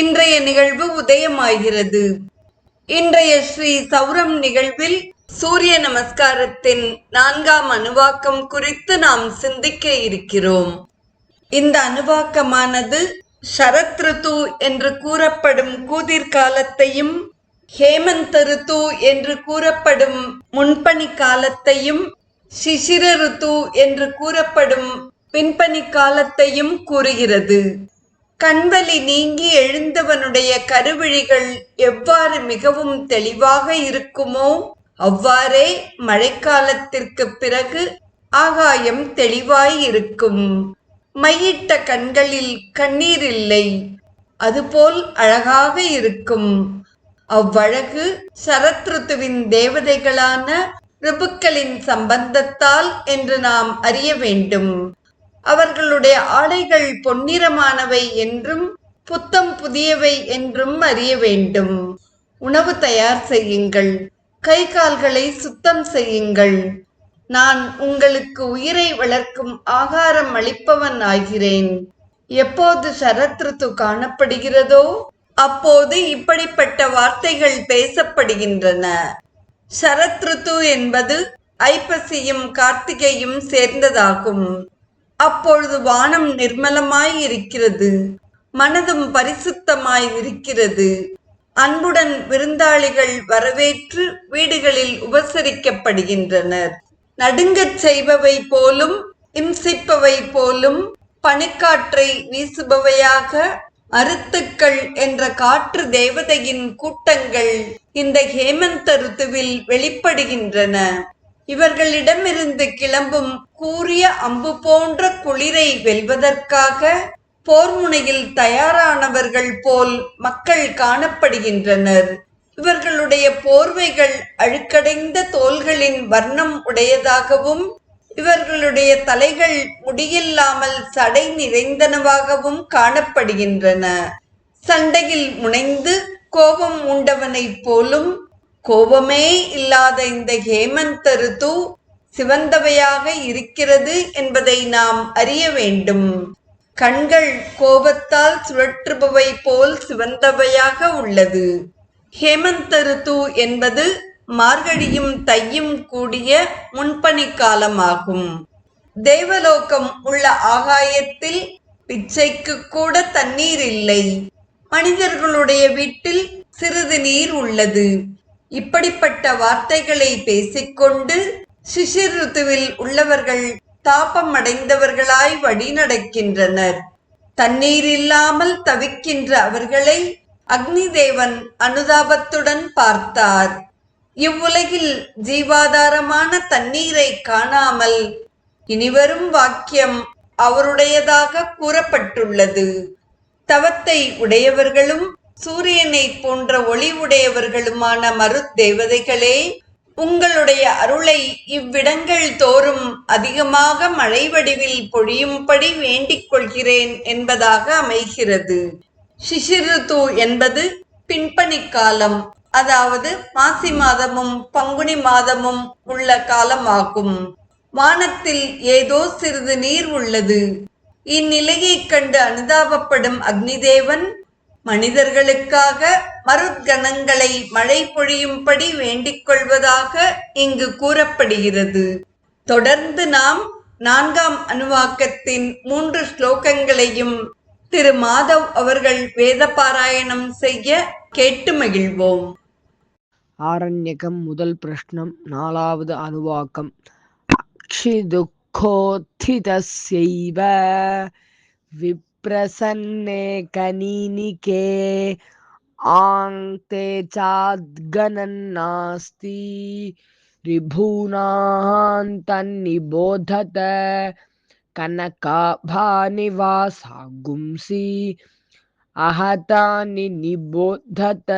இன்றைய நிகழ்வு உதயமாகிறது. இன்றைய ஸ்ரீ சௌரம் நிகழ்வில் சூரிய நமஸ்காரத்தின் நான்காம் அணுவாக்கம் குறித்து நாம் சிந்திக்க இருக்கிறோம். இந்த அணுவாக்கமானது சரத் ரித்து என்று கூறப்படும் கூதிர் காலத்தையும் ஹேமந்த ருத்து என்று கூறப்படும் முன்பனி காலத்தையும் சிசிர ரித்து என்று கூறப்படும் பின்பணி காலத்தையும் கூறுகிறது. கண்வலி நீங்கி எழுந்தவனுடைய கருவிழிகள் எவ்வாறு மிகவும் தெளிவாக இருக்குமோ அவ்வாறே மழைக்காலத்திற்கு பிறகு ஆகாயம் தெளிவாய் இருக்கும். மையிட்ட கண்களில் கண்ணீர் இல்லை. அதுபோல் அழகாக இருக்கும். அவ்வழகு சரத்ருத்துவின் தேவதைகளான ரிபுக்களின் சம்பந்தத்தால் என்று நாம் அறிய வேண்டும். அவர்களுடைய ஆடைகள் பொன்னிறமானவை என்றும் புத்தம் புதியவை என்றும் அறிய வேண்டும். உணவு தயார் செய்யுங்கள். கை கால்களை சுத்தம் செய்யுங்கள். நான் உங்களுக்கு உயிரை வளர்க்கும் ஆகாரம் அளிப்பவன் ஆகிறேன். எப்போது சரத்ருத்து காணப்படுகிறதோ அப்போது இப்படிப்பட்ட வார்த்தைகள் பேசப்படுகின்றன. சரத்ருத்து என்பது ஐப்பசியும் கார்த்திகையும் சேர்ந்ததாகும். அப்பொழுது வானம் நிர்மலமாய் இருக்கிறது. மனதும் பரிசுத்தமாய் இருக்கிறது. அன்புடன் விருந்தாளிகள் வரவேற்று வீடுகளில் உபசரிக்கப்படுகின்றனர். நடுங்கச் செய்பவை போலும் இம்சிப்பவை போலும் பனிக்காற்றை வீசுபவையாக அருத்துக்கள் என்ற காற்று தேவதையின் கூட்டங்கள் இந்த ஹேமந்த ருத்துவில் வெளிப்படுகின்றன. இவர்களிடமிருந்து கிளம்பும் கூறிய அம்பு போன்ற குளிரை வெல்வதற்காக போர் முனையில் தயாரானவர்கள் போல் மக்கள் காணப்படுகின்றனர். இவர்களுடைய போர்வைகள் அழுக்கடைந்த தோள்களின் வர்ணம் உடையதாகவும் இவர்களுடைய தலைகள் முடியில்லாமல் சடை நிறைந்தனவாகவும் காணப்படுகின்றன. சண்டையில் முனைந்து கோபம் உண்டவனைப் போலும் கோபமே இல்லாத இந்த ஹேமந்த ரித்து சிவந்தவையாக இருக்கிறது என்பதை நாம் அறிய வேண்டும். கண்கள் கோபத்தால் சுழற்றுபவை போல் சிவந்தவையாக உள்ளது. ஹேமந்த ரித்து என்பது மார்கழியும் தையும் கூடிய முன்பனி காலமாகும். தேவலோகம் உள்ள ஆகாயத்தில் பிச்சைக்கு கூட தண்ணீர் இல்லை. மனிதர்களுடைய வீட்டில் சிறிது நீர் உள்ளது. இப்படிப்பட்ட வார்த்தைகளை பேசிக்கொண்டு சிசிர் ருத்துவில் உள்ளவர்கள் தாபம் அடைந்தவர்களாய் வழி நடக்கின்றனர் தண்ணீர் இல்லாமல் தவிக்கின்ற அவர்களை அக்னி தேவன் அனுதாபத்துடன் பார்த்தார். இவ்வுலகில் ஜீவாதாரமான தண்ணீரை காணாமல் இனிவரும் வாக்கியம் அவருடையதாக கூறப்பட்டுள்ளது. தவத்தை உடையவர்களும் சூரியனை போன்ற ஒளிவுடையவர்களுமான மருத்தேவதைகளே உங்களுடைய அருளை இவ்விடங்கள் தோறும் அதிகமாக மழை வடிவில் பொழியும்படி வேண்டிக் கொள்கிறேன் என்பதாக அமைகிறது. சிசிருது என்பது பின்பனி காலம் அதாவது மாசி மாதமும் பங்குனி மாதமும் உள்ள காலமாகும். வானத்தில் ஏதோ சிறிது நீர் உள்ளது. இந்நிலையைக் கண்டு அனுதாபப்படும் அக்னிதேவன் மனிதர்களுக்காக மருத்கணங்களை மழை பொழியும்படி வேண்டிக் கொள்வதாக இங்கு கூறப்படுகிறது. தொடர்ந்து நாம் நான்காம் அணுவாக்கத்தின் மூன்று ஸ்லோகங்களையும் திரு மாதவ் அவர்கள் வேத பாராயணம் செய்ய கேட்டு மகிழ்வோம். ஆரண்யகம் முதல் பிரஷ்னம் நாலாவது அணுவாக்கம் அக்ஷிதுக்கோத்திதஸ்யைவ प्रसन्ने कनीनिके आं ते चाद्गणन्नास्ति ऋभूनान्तन्निबोधत कनकाभानिवासागुंसि अहतानि निबोधत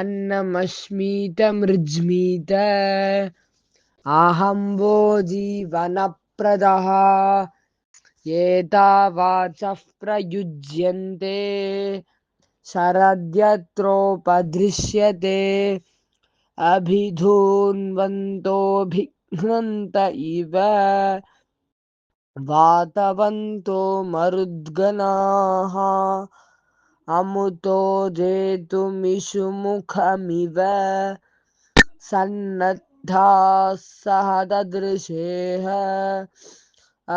अन्नमश्मीतमृज्मीत अहम्बो जीवनप्रदः। एतावाचः प्रयुज्यन्ते शरद्यत्रोपदृश्यते। अभिधून्वन्तोऽभिघ्नन्त इव। वातवन्तो मरुद्गणाः। अमुतो जेतुमिषुमुखमिव। सन्नद्धाः सह ददृशेः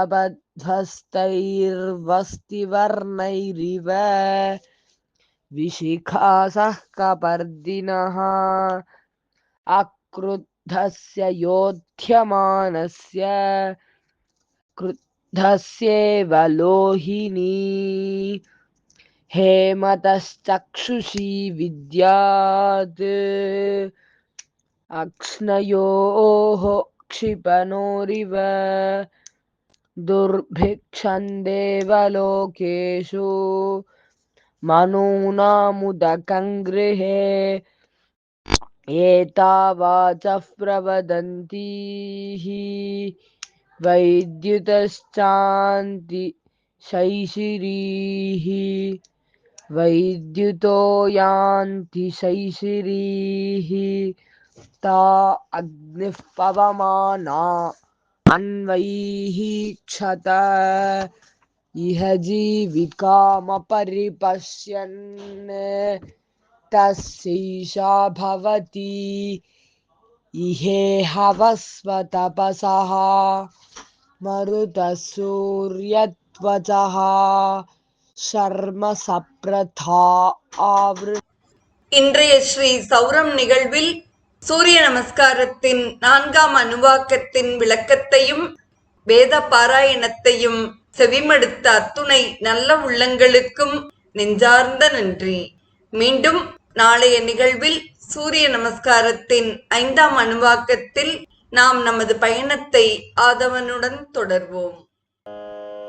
अबद्धस्तैर्वस्तिवर्णैरिव विशिखासः कपर्दिनः अक्रुद्धस्य योध्यमानस्य क्रुद्धस्येव लोहिनी हेमतश्चक्षुषी विद्यात् अक्ष्णयोः क्षिपणोरिव दुर्भिक्षं देवलोकेषु मनूनामुदकं गृहे एतावाचः प्रवदन्तीः वैद्युतश्चान्ति शैशिरीः वैद्युतो यान्ति शैशिरीः ता अग्निः पवमाना अन्वैः क्षत इह जीविकामपरिपश्यन् तस्यैषा भवति इहेहवस्वतपसः मरुतः सूर्यत्वचः शर्म सप्रथा आवृ இன்றைய ஸ்ரீ சௌரம் நிகழ்வில் சூரிய நமஸ்காரத்தின் நான்காம் அணுவாக்கத்தின் விளக்கத்தையும் வேத பாராயணத்தையும் செவிமடுத்த அத்துணை நல்ல உள்ளங்களுக்கும் நெஞ்சார்ந்த நன்றி. மீண்டும் நாளைய நிகழ்வில் சூரிய நமஸ்காரத்தின் ஐந்தாம் அணுவாக்கத்தில் நாம் நமது பயணத்தை ஆதவனுடன் தொடர்வோம்.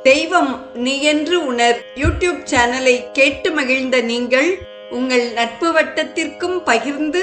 தெய்வம் நீ என்று உணர் யூடியூப் சேனலை கேட்டு மகிழ்ந்த நீங்கள் உங்கள் நட்பு வட்டத்திற்கும் பகிர்ந்து